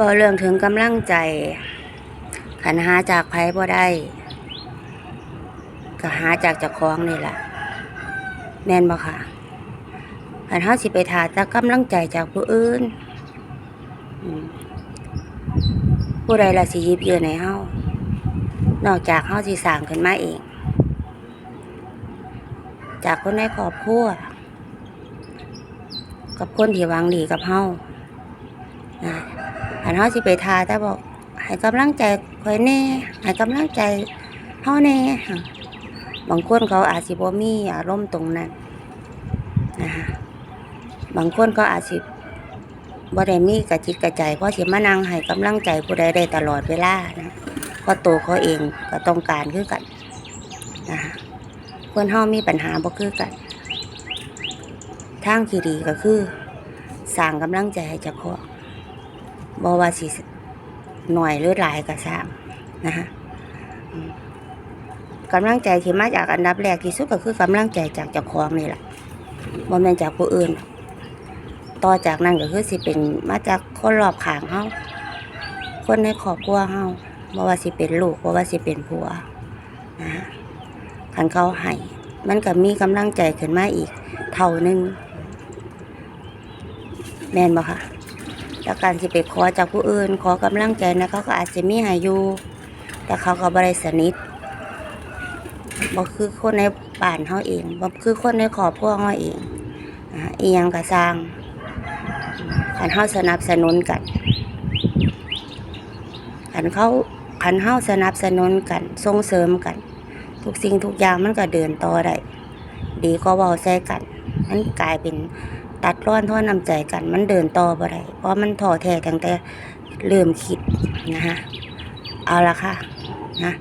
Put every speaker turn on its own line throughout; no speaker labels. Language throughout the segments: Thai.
บ่เรื่องถึงกำลังใจ ขันหาจากไผบ่ได้ ก็หาจากเจ้าของนี่แหละแม่นบ่ค่ะขันเฮาสิไปถาแต่กำลังใจจากผู้อื่นผู้ใดละสิยิบยืนให้เฮานอกจากเฮาสิสร้างขึ้นมาเอง จากคนในครอบครัวกับคนที่วังดีกับเฮานะ อันเฮาสิไปทาแต่บอกให้กำลังใจข่อยแน่ให้กำลังใจเฮาแน่บางคนเขาอาจสิบ่มีอารมณ์ตรงนั้นนะคะบางคนก็อาจสิบ่ได้มีกระจิตกระใจเพราะสิมานั่งให้กำลังใจผู้ใดได้ตลอดเวลานะเพราะตัวเขาเองก็ต้องการคือกันนะคะคนเฮามีปัญหาบ่คือกันทางที่ดีก็คือสร้างกำลังใจให้เจ้าของ บอว่าสิหน่อยหรือหลายก็สร้างนะฮะกำลังใจที่มาจากอันดับแรกที่สุดก็คือกำลังใจจากเจ้าของนี่แหละบ่แม่นจากผู้อื่น ต่อจากนั้นก็คือสิเป็นมาจากคนรอบข้างเฮาคนในครอบครัวเฮาบ่ว่าสิเป็นลูกบ่ว่าสิเป็นผัวนะฮะคันเขาให้มันก็มีกำลังใจขึ้นมาอีกเท่านึงแม่นบ่ค่ะ แล้วการสิไปขอจากผู้อื่น ขอกำลังใจนะเขาก็อาจจะมีให้อยู่ แต่เขาก็บ่ได้สนิทบ่คือคนในบ้านเฮาเองบ่คือคนในครอบครัวเฮาเองอ่าอียังก็สร้างคันเฮาสนับสนุนกันคันเขาคันเฮาสนับสนุนกันส่งเสริมกัน ทุกสิ่งทุกอย่างมันก็เดินต่อได้ดีก็เว้าใส่กันมันกลายเป็น ตัดร้อนท่อน้ำใจกัน มันเดินต่อบ่ได้เพราะมันท้อแท้ตั้งแต่เริ่มคิดนะฮะเอาละค่ะนะ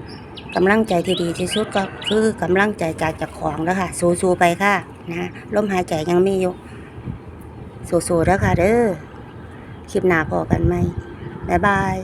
กำลังใจที่ดีที่สุดก็คือกำลังใจจากจากของแล้วค่ะ สู้ๆไปค่ะนะลมหายใจยังมีอยู่สู้ๆแล้วค่ะเด้อคลิปหน้าพอกันไหมบ๊ายบาย